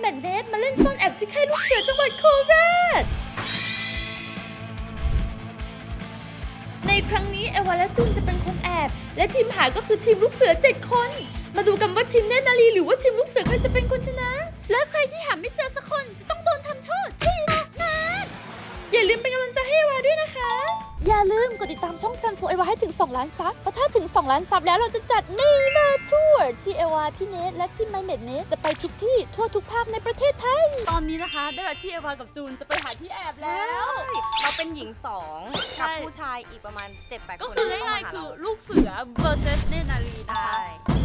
แมดเนสมาเล่นซ่อนแอบที่ค่ายลูกเสือจังหวัดโคราช ในครั้งนี้เอวาและจูนจะเป็นคนแอบ และทีมหาก็คือทีมลูกเสือ 7 คน มาดูกันว่าทีมเนตนารีหรือว่าทีมลูกเสือใครจะเป็นคนชนะ และใครที่หาไม่เจอสักคนจะต้องโดนทำโทษที่หนักนะอย่าลืมเป็นกำลังใจให้เอวาด้วยนะคะ อย่าลืมกดติดตามช่องซันโซเอวาให้ถึง 2 ล้านซับเพราะถ้าถึง 2 ล้านซับแล้วเราจะจัดนี่มาทัวร์ที่เอวาพี่เนทและทีมไมเมดเนทจะไปทุกที่ทั่วทุกภาคในประเทศไทย ตอนนี้นะคะ ได้เวลาที่เอวากับจูนจะไปหาที่แอบแล้วเราเป็นหญิงสองใช่ กับผู้ชายอีกประมาณ7จ็ดแปดคนก็คือที่เข้ง่ายมๆหคือเรลูกเสือ versus เนตรนารีนะใช่คะ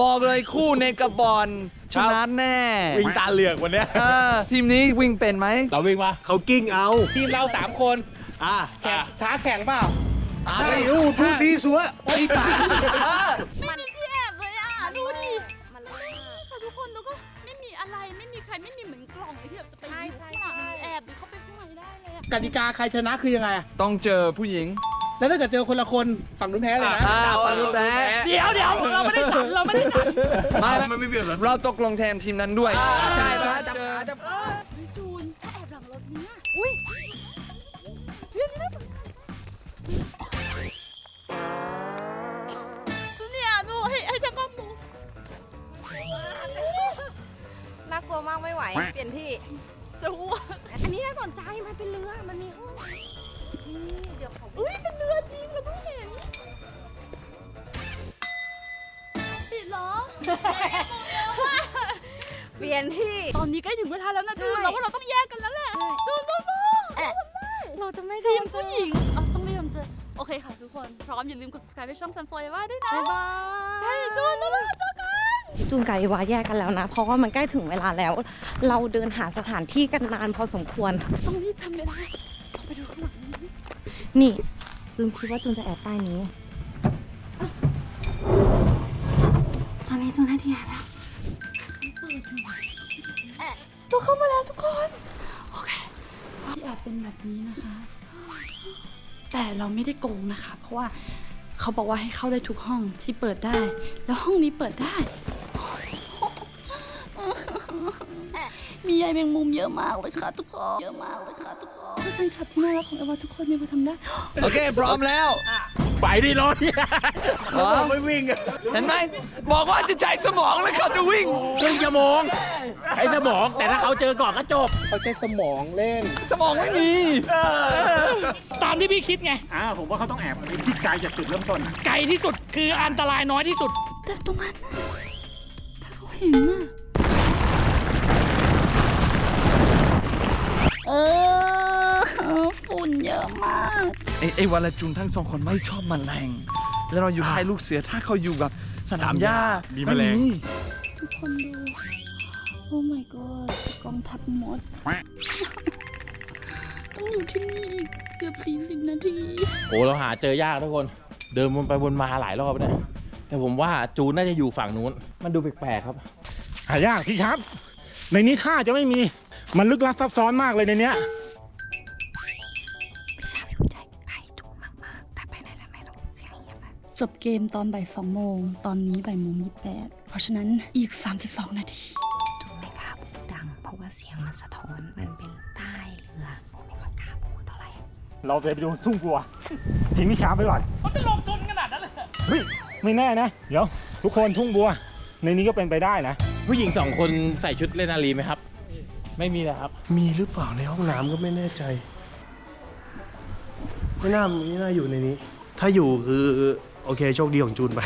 บอกเลยคู่เนกับบอลชนะแน่วิ่งตาเหลือกวันเนี้ยเออทีมนี้วิ่งเป็นไหมเราวิ่งมาเขากิ้งเอา ทีมเราสามคน อ่าแข่งท้าแข่งเปล่าไม่รู้ทุกทีสัวไม่ป่าไม่มีที่แอบเลยอะดูดิมันเลิศค่ะทุกคนแล้วก็ไม่มีอะไรไม่มีใครไม่มีเหมือนกล่องไอ้ที่แบบจะไปใช่อยู่ใช่ข้างหลังใช่แอบหรือเข้าไปข้างในได้เลยอะกติกาใครชนะคือยังไงอะต้องเจอผู้หญิง แล้วถ้าเกิดเจอคนละคนฝั่งนู้นแพ้เลยนะอ่าฝั่งนู้นแพ้เดี๋ยวเดี๋ยวเราไม่ได้จัดเราไม่ได้จัดไม่ไม่ไม่เปลี่ยนเราตกลงแทนทีมนั้นด้วยใช่ไหมปะจับขาจับขาเฮ้ยจูน เรื่องนี้น่าสนใจเนี่ยดูให้ให้ช่างกล้องดูน่ากลัวมากไม่ไหว เปลี่ยนที่ จะอ้วกอันนี้น่าสนใจมันเป็นเรือ มันมีห้องนี่เดี๋ยวขออุ้ยเป็นเรือจริงเราเพิ่งเห็นปิดเหรอเปลี่ยนที่ ตอนนี้ใกล้ถึงเวลาแล้วนะจูนใช่ เราว่าเราต้องแยกกันแล้วแหละจูนสู้ เราจะไม่ๆทีมผู้หญิงเราต้องไม่ยอมเจอ โอเคค่ะทุกคน พร้อมอย่าลืมกด subscribe ให้ช่อง Sunflower ว่าด้วยนะ บ๊ายบายใช่จูนแล้วเราเจอกันจูนกับเอวาแยกกันแล้วนะ เพราะว่ามันใกล้ถึงเวลาแล้ว เราเดินหาสถานที่กันนานพอสมควร ต้องรีบทำเวลาต้องไปดูข้างหลังนี้นี่จูนคิดว่าจูนจะแอบใต้นี้ตอนนี้จูนได้ที่แอบแล้วตัวเข้ามาแล้วทุกคนโอเค ที่แอบเป็นแบบนี้นะคะ แต่เราไม่ได้โกงนะคะ เพราะว่าเขาบอกว่าให้เข้าได้ทุกห้องที่เปิดได้ แล้วห้องนี้เปิดได้ มีใยแมงมุมเยอะมากเลยค่ะทุกคนเยอะมากเลยค่ะทุกคนแฟนคลับที่น่ารักของเอวาทุกคนเนี่ยมาทำได้ โอเค พร้อมแล้ว ไปดิรถเนี่ยพร้อมไม่วิ่งอะเห็นไหมบอกว่าจะใช้สมองแล้วเขาจะวิ่ง ครึ่งชั่วโมงใช้สมองแต่ถ้าเขาเจอก่อนก็จบ เขาใช้สมองเล่น สมองไม่มี ตามที่พี่คิดไง อ่าผมว่าเขาต้องแอบที่ไกลจากจุดเริ่มต้นอะไกลที่สุดคืออันตรายน้อยที่สุด แต่ตรงนั้นน่ะถ้าเขาเห็นน่ะ อะมากไอ้ไอ้วาลจุนทั้งสองคนไม่ชอบแมลง แล้วเราอยู่ค่ายลูกเสือถ้าเขาอยู่แบบสนามหญ้ามีแมลง ทุกคนดู โอ้ my god กองทัพมด ต้องอยู่ที่นี่อีกเกือบ40นาที โอ้เราหาเจอยากทุกคน เดินวนไปวนมาหลายรอบเนี่ยแต่ผมว่าจูนน่าจะอยู่ฝั่งนู้น มันดูแปลกๆครับ หายากพี่ชับ ในนี้ท่าจะไม่มี มันลึกลับซับซ้อนมากเลยในเนี้ย จบเกมตอนบ่าย2โมง ตอนนี้บ่ายโมง28เพราะฉะนั้นอีก 32 นาทีจูนไม่กล้าพูดดัง เพราะว่าเสียงมันสะท้อนมันเป็นใต้เรือไม่ค่อยกล้าพูดเท่าไหร่เราจะไปดูทุ่งบัวทีมพี่ช้าไปก่อนมันจะลงทุนขนาดนั้นเลยเฮ้ยไม่แน่นะ เดี๋ยว ทุกคนทุ่งบัว ในนี้ก็เป็นไปได้นะ ผู้หญิงสองคนใส่ชุดเล่นนารีไหมครับ ไม่มีเลยครับ มีหรือเปล่าในห้องน้ำก็ไม่แน่ใจไม่น่าไม่น่าอยู่ในนี้ ถ้าอยู่คือ โอเค โชคดีของจูนไป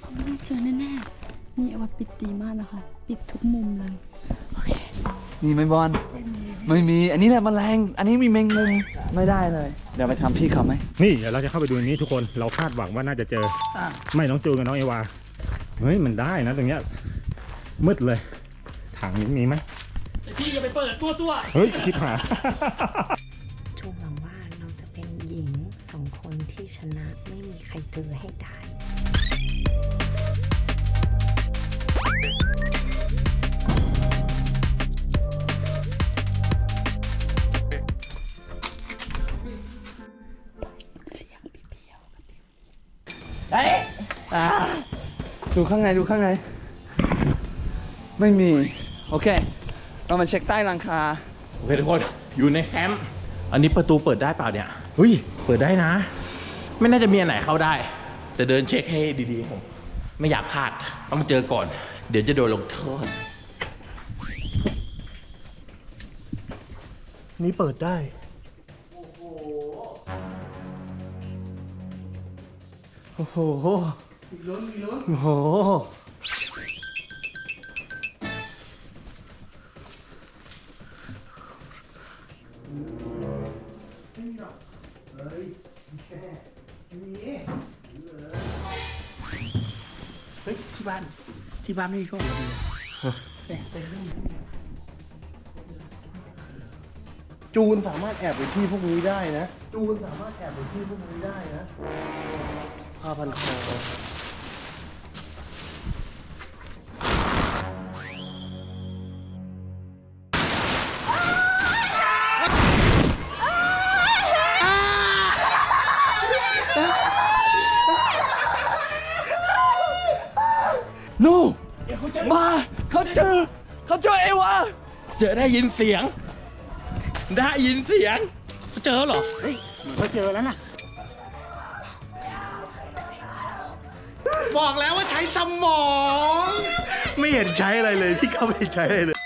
เขาไม่ได้เจอแน่ๆนี่เอาว่าปิดดีมากนะคะ ปิดทุกมุมเลย โอเค มีไหมบอลไม่มี อันนี้แหละแมลง อันนี้มีแมงมุมไม่ได้เลย เดี๋ยวไปทำพี่เขาไหมนี่เดี๋ยวเราจะเข้าไปดูในนี้ทุกคนเราคาดหวังว่าน่าจะเจออไม่น้องจูนกับน้องเอวาเฮ้ยมันได้นะตรงเนี้ยมืดเลยถังนี้มีไหมพี่จะไปเปิดตัวซั่วเฮ้ยชิบหาย ใครเจอให้ได้ดูข้างในดูข้างใน ไม่มี โอเค เรามาเช็คใต้หลังคา โอเคทุกคนอยู่ในแคมป์อันนี้ประตูเปิดได้เปล่าเนี่ยเฮ้ยเปิดได้นะ ไม่น่าจะมีอันไหนเข้าได้ แต่เดินเช็คให้ดีๆผม ไม่อยากพลาด ต้องเจอก่อน เดี๋ยวจะโดนลงโทษ นี่เปิดได้ โอ้โหโอ้โหโอ้โห เฮ้ยที่บ้านที่บ้านไม่มีพ่อเลยเนี่ยไปเรื่องนี้จูนสามารถแอบไปที่พวกนี้ได้นะ จูนสามารถแอบไปที่พวกนี้ได้นะผ้าพันคอ เขาเจอเขาเจอเอวาเจอได้ยินเสียง ได้ยินเสียง เจอเหรอเขาเจอแล้วนะ บอกแล้วว่าใช้สมอง ไม่เห็นใช้อะไรเลย พี่ก็ไม่เห็นใช้อะไรเลย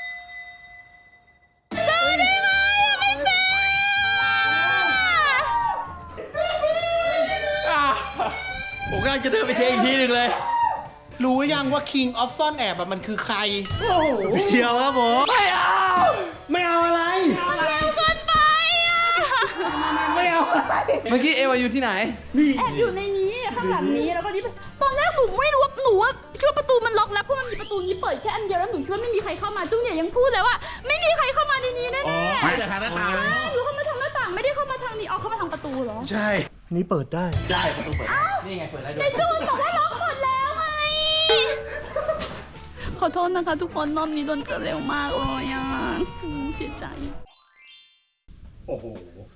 ยังว่า King of ซ่อนแอบอะมันคือใครเดียวครับผม ไม่เอา ไม่เอาอะไรเมื่อกี้เอวาอยู่ที่ไหนแอบอยู่ในนี้ข้างหลังนี้แล้วก็นี่ตอนแรกหนูไม่รู้ว่าหนูว่าคิดว่าประตูมันล็อกแล้วเพราะมันมีประตูนี้เปิดแค่อันเดียวแล้วหนูคิดว่าไม่มีใครเข้ามาจุ้งเนี่ยยังพูดเลยว่า ไม่มีใครเข้ามาในนี้แน่ไม่แต่ทางหน้าต่างๆหนูเข้ามาทางหน้าต่างไม่ได้เข้ามาทางนี้เอาเข้ามาทางประตูเหรอ ใช่ นี่เปิดได้ ได้ประตูเปิดนี่ไงเปิดได้ด้วยแต่จูน ขอโทษนะคะทุกคนรอบนี้โดนเจอเร็วมากเลยอะอืมเสียใจ โอ้โห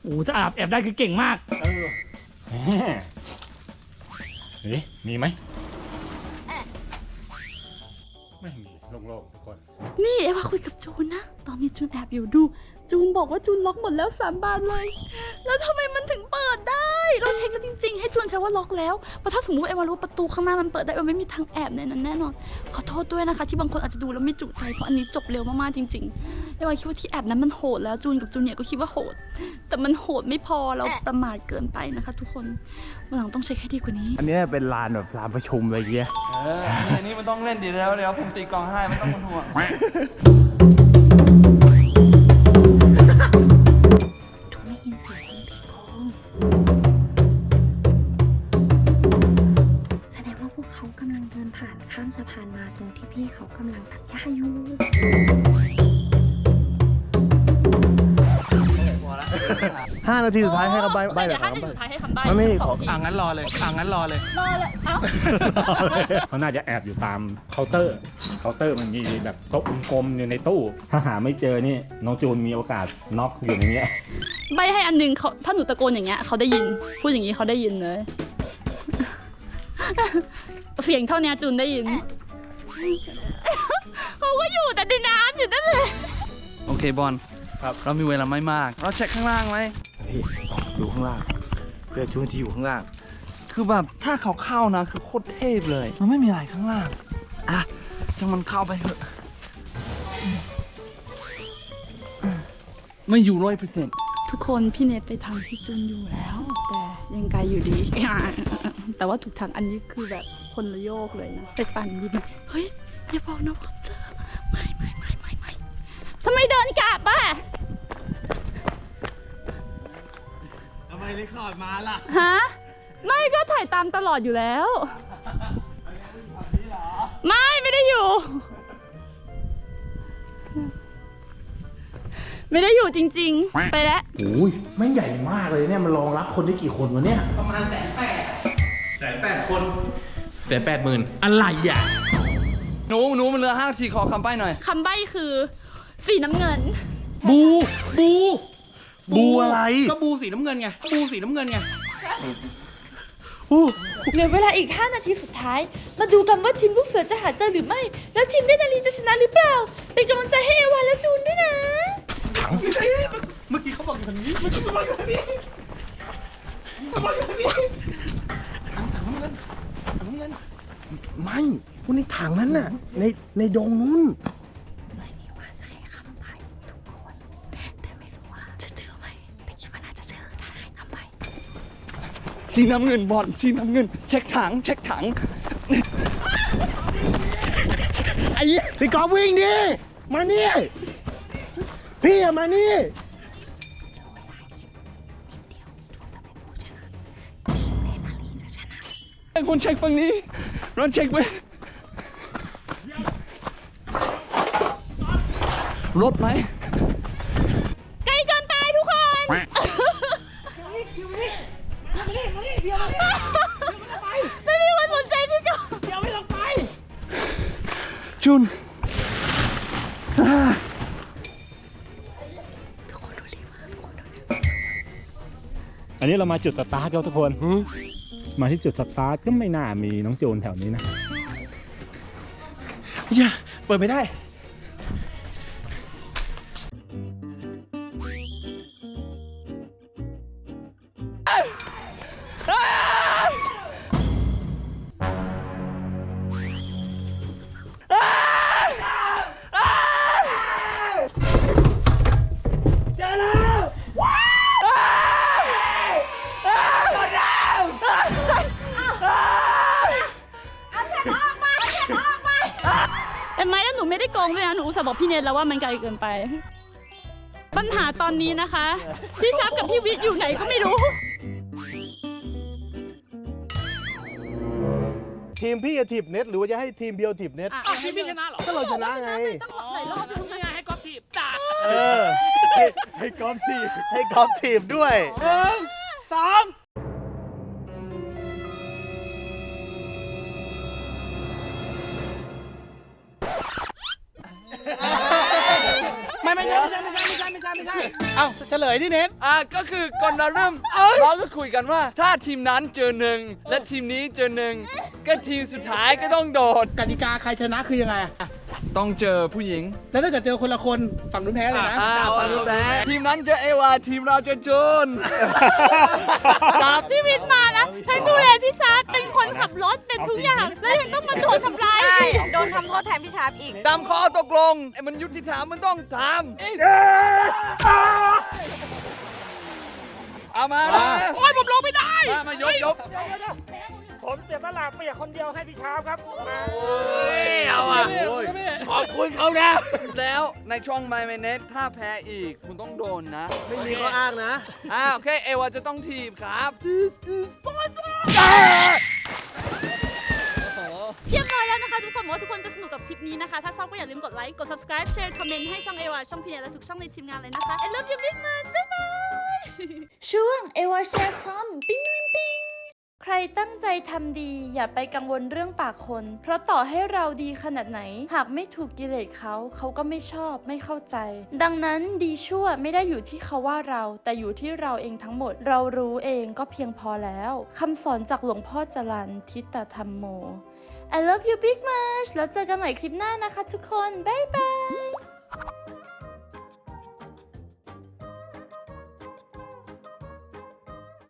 โอ้โหถ้าอาบแอบได้คือเก่งมากแหมเฮ้ยมีไหม ไม่มีโล่งๆทุกคน นี่เอวาคุยกับจูนนะ ตอนนี้จูนแอบอยู่ดู จูนบอกว่าจูนล็อกหมดแล้วสามบานเลย แล้วทำไมมันถึงเปิดได้ เราเช็คแล้วจริง ๆ ให้จูนใช้ว่าล็อกแล้วเพราะถ้าสมมติว่าเอวารู้ว่าประตูข้างหน้ามันเปิดได้เอวาไม่มีทางแอบในนั้นแน่นอน ขอโทษด้วยนะคะ ที่บางคนอาจจะดูแล้วไม่จุใจเพราะอันนี้จบเร็วมากๆจริงๆเอวาคิดว่าที่แอบนั้นมันโหดแล้วจูนกับจูเนียร์ก็คิดว่าโหด แต่มันโหดไม่พอเราประมาทเกินไปนะคะ ทุกคนวันหลังต้องเช็คให้ดีกว่านี้ อันนี้เป็นลานแบบลานประชุมอะไรเงี้ยเอออันนี้มันต้องเล่นดีแล้วเดี๋ยวผมตีกลองให้มันต้องเป็นห่วง ที่พี่เขากำลังตัดหญ้าอยู่ห้านาทีสุดท้ายให้เขาใบใบเดี๋ยวคห้ารับนาทีสุดท้ายให้คำใบ้มันไม่ขขอองพี่อ่างั้นรอเลยอ่างั้นรอเลย รอเลยเอ้าเขาน่าจะแอบอยู่ตามเคาน์เตอร์ เคาน์เตอร์มันมีแบบโต๊ะกลมๆอยู่ในตู้ ถ้าหาไม่เจอนี่น้องจูนมีโอกาสน็อกอยู่ในเนี้ยใบให้อันหนึงเขาถ้าหนูตะโกนอย่างเงี้ยเขาได้ยิน พูดอย่างนี้เขาได้ยินเลย เสียงเท่านี้จูนได้ยิน เขาก็อยู่แต่ในน้ำอยู่นั่นเลยโอเคบอลครับ เรามีเวลาไม่มาก เราเช็คข้างล่างไหมพี่อยู่ข้างล่างเพื่อจูนที่อยู่ข้างล่าง คือแบบถ้าเขาเข้านะคือโคตรเทพเลย มันไม่มีอะไรข้างล่างอะจังมันเข้าไปเถอะไม่อยู่ร้อยเปอร์เซ็นต์ ทุกคนพี่เนทไปทางที่จุนอยู่แล้ว แต่ยังไกลอยู่ดี แต่ว่าถูกทางอันนี้คือแบบคนละโยกเลยนะไปปั่นยินเฮ้ยอย่าบอกนะว่าเขาเจอไม่ไม่ไม่ไม่ไม่ทำไมเดินกลับอะทำไมได้ขอดมาล่ะฮะไม่ก็ถ่ายตามตลอดอยู่แล้ว ไม่ไม่ได้อยู่ ไม่ได้อยู่จริง ๆ ไปแล้ว โอ้ยแม่งใหญ่มากเลยเนี่ยมันรองรับคนได้กี่คนวะเนี่ย ประมาณแสนแปดแสนแปดคนแสนแปดหมื่นอะไรอะหนูหนูมันเหลือห้านาทีขอคำใบ้หน่อย คำใบ้คือ สีน้ำเงิน บูบูบูอะไรก็บูสีน้ำเงินไงบูสีน้ำเงินไงโหเหลือเวลาอีก 5 นาทีสุดท้าย มาดูกันว่าทีมลูกเสือจะหาเจอหรือไม่ แล้วทีมเดนนารีจะชนะหรือเปล่า เป็นกำลังใจให้เอวาและจูนด้วยนะ เมื่อกี้เขาบอกอยู่ทางนี้เมื่อกี้เขาบอกอยู่ทางนี้เขาบอกอยู่ทางนี้ถังถังน้ำเงินถังน้ำเงินไม่คุณในถังนั้นน่ะ ในในดงนู้นเลยมีว่าจะให้คำใบ้ทุกคน แต่ไม่รู้ว่าจะเจอไหม แต่คิดว่าน่าจะเจอถ้าให้คำใบ้สีน้ำเงินบอลสีน้ำเงิน เช็คถัง เช็คถัง ไอ้เหี้ยพี่กอล์ฟวิ่งดิ มานี่ พี่อะมานี่ ไอ้คนเช็คฝั่งนี้รอนเช็คไปรถไหมใกล้เกินตายทุกคน ไม่มีคนสนใจพี่ก่อนเดี๋ยวไม่ลงไปจุน เรามาจุดสตาร์ทครับทุกคนมาที่จุดสตาร์ทก็ไม่น่ามีน้องจูนแถวนี้นะอย่าเปิดไม่ได้ เอ็มไหมแล้วหนูไม่ได้โกงด้วยนะหนูอุตส่าห์บอกพี่เนทแล้วว่ามันไกลเกินไป ปัญหาตอนนี้นะคะ พี่ชับกับพี่วิทย์อยู่ไหนก็ไม่รู้ ทีมพี่จะถีบเน็ตหรือว่าจะให้ทีมเบียวถีบเน็ตอ้าวพี่พี่ชนะเหรอก็เราชนะไงอ๋อแล้วทำไงให้ก๊อฟทีบจ้าเออ ให้ให้กอล์ฟถีบให้กอล์ฟถีบด้วยหนึ่งสอง เอ้าเฉลยที่เน็ต อะก็คือก่อนเราเริ่มเราก็คุยกันว่า ถ้าทีมนั้นเจอหนึ่งและทีมนี้เจอหนึ่งก็ทีมสุดท้ายก็ต้องโดด กติกาใครชนะคือยังไงอะต้องเจอผู้หญิงแล้วถ้าเกิดเจอคนละคนฝั่งนู้นแพ้เลยนะอ่าฝั่งนู้นแพ้ทีมนั้นเจอเอวาทีมเราเจอจูนครับพี่วิทย์มา นะทั้งดูแลพี่ชาร์ปเป็นคนขับรถเป็นทุกอย่าง แล้วยังต้องมาโดนทำร้ายอีกโดนทำโทษแทนพี่ชาร์ปอีก ตามข้อตกลงไอ้มันยุติธรรมมันต้องทำเอามามาโอ้ยผมลงไม่ได้มามายกยกผมเสียสละเปียกคนเดียวให้พี่ชาร์ปครับเอาอะโอ้ยขอบคุณเขานะ แล้วในช่อง My m i n u t e ถ้าแพ้อีกคุณต้องโดนนะ ไม่มีข้ออ้างนะอ่าโอเค เอวาจะต้องทีบครับ เรียบร้อยแล้วนะคะทุกคนหวังว่าทุกคนจะสนุกกับคลิปนี้นะคะ ถ้าชอบก็อย่าลืมกดไลค์ กด subscribe แชร์ คอมเมนต์ให้ช่องเอวาช่องพีเนและทุกช่องในทีมงานเลยนะคะ I love you big much บ๊ายบาย ช่วงเอวาแชร์ทอม ปิ๊งปิ๊งปิ๊ง ใครตั้งใจทำดีอย่าไปกังวลเรื่องปากคน เพราะต่อให้เราดีขนาดไหน หากไม่ถูกกิเลสเขาเขาก็ไม่ชอบไม่เข้าใจ ดังนั้นดีชั่วไม่ได้อยู่ที่เขาว่าเรา แต่อยู่ที่เราเองทั้งหมด เรารู้เองก็เพียงพอแล้วคำสอนจากหลวงพ่อจรันทิตตธรรมโม I love you big much แล้วเจอกันใหม่คลิปหน้านะคะทุกคน บ๊ายบาย